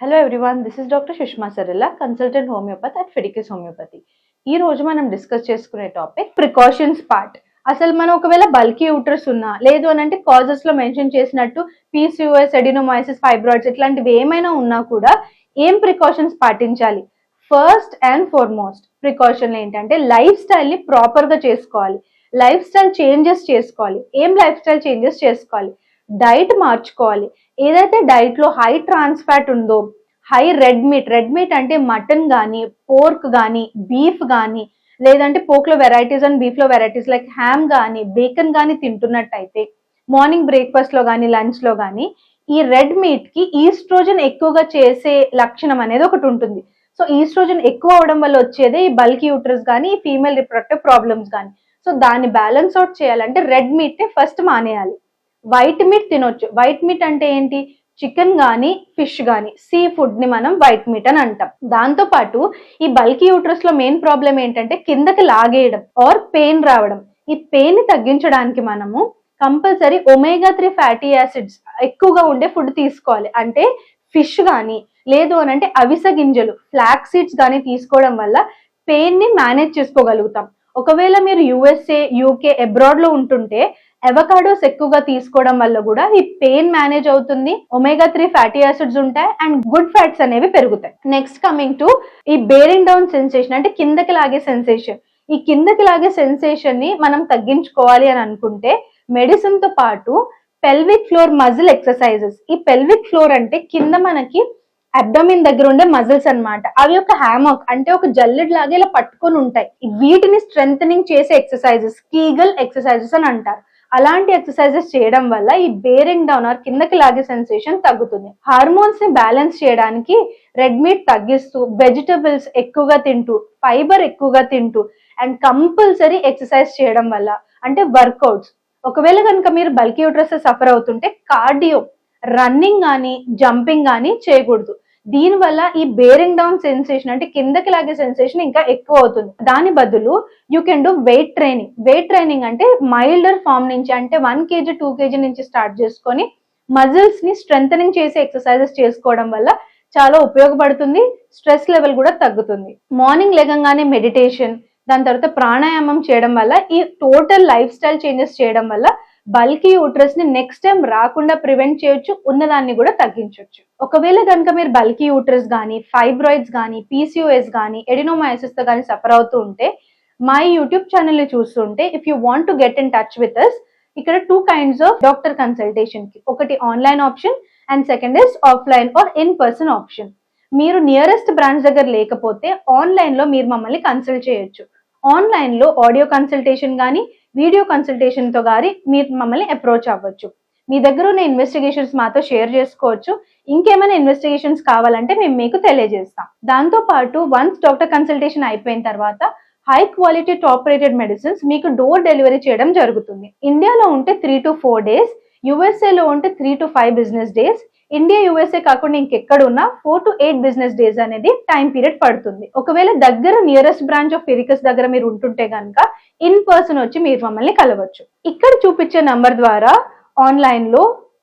Hello everyone this is doctor Sushma Sarella consultant homeopathy at Fedicus homeopathy ఈ రోజు మనం discuss చేసుకునే topic precautions part అసలు మనం ఒకవేళ బల్కీ యూటర్స్ ఉన్నా లేదు అని అంటే కాజెస్లో మెన్షన్ చేసినట్టు పీసీఓఎస్ ఎడినోమైసిస్ ఫైబ్రాయిడ్స్ ఇట్లాంటివి ఏమైనా ఉన్నా కూడా ఏం ప్రికాషన్స్ పాటించాలి? ఫస్ట్ అండ్ ఫార్మోస్ట్ ప్రికాషన్ ఏంటంటే లైఫ్ స్టైల్ని ప్రాపర్గా చేసుకోవాలి. లైఫ్ స్టైల్ చేంజెస్ చేసుకోవాలి. ఏం లైఫ్ స్టైల్ చేంజెస్ చేసుకోవాలి? డైట్ మార్చుకోవాలి. ఏదైతే డైట్లో హై ట్రాన్స్ ఫ్యాట్ ఉందో high red meat red meat అంటే మటన్ కానీ పోర్క్ కానీ బీఫ్ కానీ లేదంటే పోక్లో వెరైటీస్ అండ్ బీఫ్లో వెరైటీస్ లైక్ హ్యామ్ కానీ బేకన్ కానీ తింటున్నట్టయితే మార్నింగ్ బ్రేక్ఫాస్ట్లో కానీ లంచ్లో కానీ ఈ రెడ్ మీట్కి ఈస్ట్రోజన్ ఎక్కువగా చేసే లక్షణం అనేది ఒకటి ఉంటుంది. సో ఈస్ట్రోజన్ ఎక్కువ అవడం వల్ల వచ్చేదే ఈ బల్క్ యూట్రస్ కానీ ఈ ఫీమేల్ రిప్రొడక్టివ్ ప్రాబ్లమ్స్ కానీ సో దాన్ని బ్యాలెన్స్ అవుట్ చేయాలంటే రెడ్ మీట్ ఫస్ట్ మానేయాలి. వైట్ మీట్ తినొచ్చు. వైట్ మీట్ అంటే ఏంటి? చికెన్ కానీ ఫిష్ కానీ సీ ఫుడ్ని మనం వైట్ మీట్ అని అంటాం. దాంతో పాటు ఈ బల్కీ యూట్రస్లో మెయిన్ ప్రాబ్లం ఏంటంటే కిందకి లాగేయడం ఆర్ పెయిన్ రావడం. ఈ పెయిన్ని తగ్గించడానికి మనము compulsory omega three fatty acids ఎక్కువగా ఉండే ఫుడ్ తీసుకోవాలి. అంటే ఫిష్ కానీ లేదు అని అంటే అవిసె గింజలు ఫ్లాక్ సీడ్స్ కానీ తీసుకోవడం వల్ల పెయిన్ని మేనేజ్ చేసుకోగలుగుతాం. ఒకవేళ మీరు యుఎస్ఏ యూకే అబ్రాడ్లో ఉంటుంటే ఎవకాడోస్ ఎక్కువగా తీసుకోవడం వల్ల కూడా ఈ పెయిన్ మేనేజ్ అవుతుంది ఒమేగా త్రీ ఫ్యాటీ యాసిడ్స్ ఉంటాయి అండ్ గుడ్ ఫ్యాట్స్ అనేవి పెరుగుతాయి. నెక్స్ట్ కమింగ్ టు ఈ బేరింగ్ డౌన్ సెన్సేషన్ అంటే కిందకి లాగే సెన్సేషన్ ఈ కిందకి లాగే సెన్సేషన్ని మనం తగ్గించుకోవాలి అని అనుకుంటే మెడిసిన్తో పాటు పెల్విక్ ఫ్లోర్ మజిల్ ఎక్సర్సైజెస్ ఈ పెల్విక్ ఫ్లోర్ అంటే కింద మనకి అబ్డమిన్ దగ్గర ఉండే మజిల్స్ అన్నమాట. అవి ఒక హ్యామక్ అంటే ఒక జల్లెడ్ లాగా ఇలా పట్టుకొని ఉంటాయి. వీటిని స్ట్రెంగ్ చేసే ఎక్సర్సైజెస్ కీగల్ ఎక్సర్సైజెస్ అని అంటారు. అలాంటి ఎక్సర్సైజెస్ చేయడం వల్ల ఈ బేరింగ్ డౌన్ ఆర్ కిందకి లాగే సెన్సేషన్ తగ్గుతుంది. హార్మోన్స్ని బ్యాలెన్స్ చేయడానికి రెడ్ మీట్ తగ్గిస్తూ వెజిటబుల్స్ ఎక్కువగా తింటూ ఫైబర్ ఎక్కువగా తింటూ అండ్ కంపల్సరీ ఎక్సర్సైజ్ చేయడం వల్ల అంటే వర్కౌట్స్ ఒకవేళ కనుక మీరు బల్కీ యూట్రస్ సఫర్ అవుతుంటే కార్డియో రన్నింగ్ కానీ జంపింగ్ కానీ చేయకూడదు. దీనివల్ల ఈ బేరింగ్ డౌన్ సెన్సేషన్ అంటే కిందకి లాగే సెన్సేషన్ ఇంకా ఎక్కువ అవుతుంది. దాని బదులు you can do weight training weight training అంటే మైల్డర్ ఫామ్ నుంచి అంటే వన్ కేజీ టూ కేజీ నుంచి స్టార్ట్ చేసుకొని మజిల్స్ని స్ట్రెంగ్ చేసే ఎక్సర్సైజెస్ చేసుకోవడం వల్ల చాలా ఉపయోగపడుతుంది. స్ట్రెస్ లెవెల్ కూడా తగ్గుతుంది. మార్నింగ్ లేకంగానే మెడిటేషన్ దాని తర్వాత ప్రాణాయామం చేయడం వల్ల ఈ టోటల్ లైఫ్ స్టైల్ చేంజెస్ చేయడం వల్ల బల్కీ యూట్రస్ని నెక్స్ట్ టైం రాకుండా ప్రివెంట్ చేయొచ్చు ఉన్నదాన్ని కూడా తగ్గించవచ్చు ఒకవేళ కనుక మీరు బల్కీ యూట్రస్ కానీ ఫైబ్రాయిడ్స్ కానీ పీసీఓఎస్ కానీ ఎడినోమైసిస్తో కానీ సఫర్ అవుతూ ఉంటే మై యూట్యూబ్ ఛానల్ని చూస్తుంటే if you want to get in touch with us ఇక్కడ టూ కైండ్స్ ఆఫ్ డాక్టర్ కన్సల్టేషన్కి. ఒకటి online option and second is offline or in person option మీరు నియరెస్ట్ బ్రాంచ్ దగ్గర లేకపోతే ఆన్లైన్లో మీరు మమ్మల్ని కన్సల్ట్ చేయొచ్చు. ఆన్లైన్లో ఆడియో కన్సల్టేషన్ కానీ వీడియో కన్సల్టేషన్తో మీరు మమ్మల్ని అప్రోచ్ అవ్వచ్చు. మీ దగ్గర ఉన్న ఇన్వెస్టిగేషన్స్ మాతో షేర్ చేసుకోవచ్చు. ఇంకేమైనా ఇన్వెస్టిగేషన్స్ కావాలంటే మేము మీకు తెలియజేస్తాం. దాంతో పాటు వన్స్ డాక్టర్ కన్సల్టేషన్ అయిపోయిన తర్వాత high quality top rated medicines మీకు డోర్ డెలివరీ చేయడం జరుగుతుంది. ఇండియాలో ఉంటే త్రీ టు ఫోర్ డేస్ యుఎస్ఏలో ఉంటే three to five business days India USA కాకుండా ఇంకెక్కడ ఉన్నా four to eight business days అనేది టైం పీరియడ్ పడుతుంది. ఒకవేళ దగ్గర నియరెస్ట్ బ్రాంచ్ ఆఫ్ ఫిరికస్ దగ్గర మీరు ఉంటుంటే కనుక ఇన్ పర్సన్ వచ్చి మీరు మమ్మల్ని కలవచ్చు. ఇక్కడ చూపించే నంబర్ ద్వారా ఆన్లైన్లో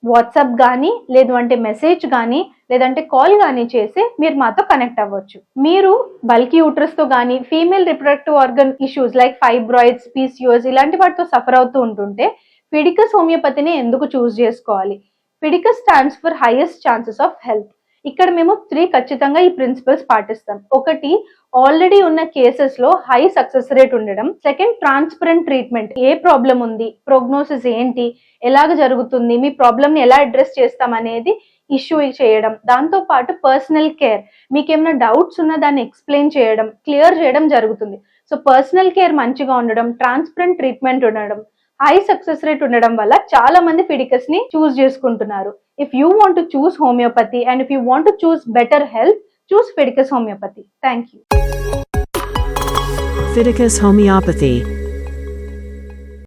వాట్సాప్ కానీ లేదు అంటే మెసేజ్ కానీ లేదంటే కాల్ కానీ చేసి మీరు మాతో కనెక్ట్ అవ్వచ్చు. మీరు బల్కీ యూట్రస్తో కానీ female reproductive organ issues like fibroids PCOS ఇలాంటి వాటితో సఫర్ అవుతూ ఉంటుంటే ఫిడికస్ హోమియోపతిని ఎందుకు చూస్ చేసుకోవాలి? పిడిక stands for highest chances of health ఇక్కడ మేము త్రీ ఖచ్చితంగా ఈ ప్రిన్సిపల్స్ పాటిస్తాం. ఒకటి ఆల్రెడీ ఉన్న కేసెస్లో హై సక్సెస్ రేట్ ఉండడం. సెకండ్ ట్రాన్స్పరెంట్ ట్రీట్మెంట్ ఏ ప్రాబ్లం ఉంది? ప్రోగ్నోసిస్ ఏంటి? ఎలాగ జరుగుతుంది? మీ ప్రాబ్లమ్ని ఎలా అడ్రస్ చేస్తాం అనేది ఇష్యూ చేయడం. దాంతో పాటు పర్సనల్ కేర్ మీకు ఏమైనా డౌట్స్ ఉన్నా దాన్ని ఎక్స్ప్లెయిన్ చేయడం క్లియర్ చేయడం జరుగుతుంది. సో పర్సనల్ కేర్ మంచిగా ఉండడం ట్రాన్స్పరెంట్ ట్రీట్మెంట్ ఉండడం. హై సక్సెస్ రేట్ ఉండడం వల్ల చాలా మంది ఫిడికస్ని చూస్ చేసుకుంటున్నారు. If you want choose homeopathy and if you want choose better health choose Fedicus homeopathy thank you Fedicus homeopathy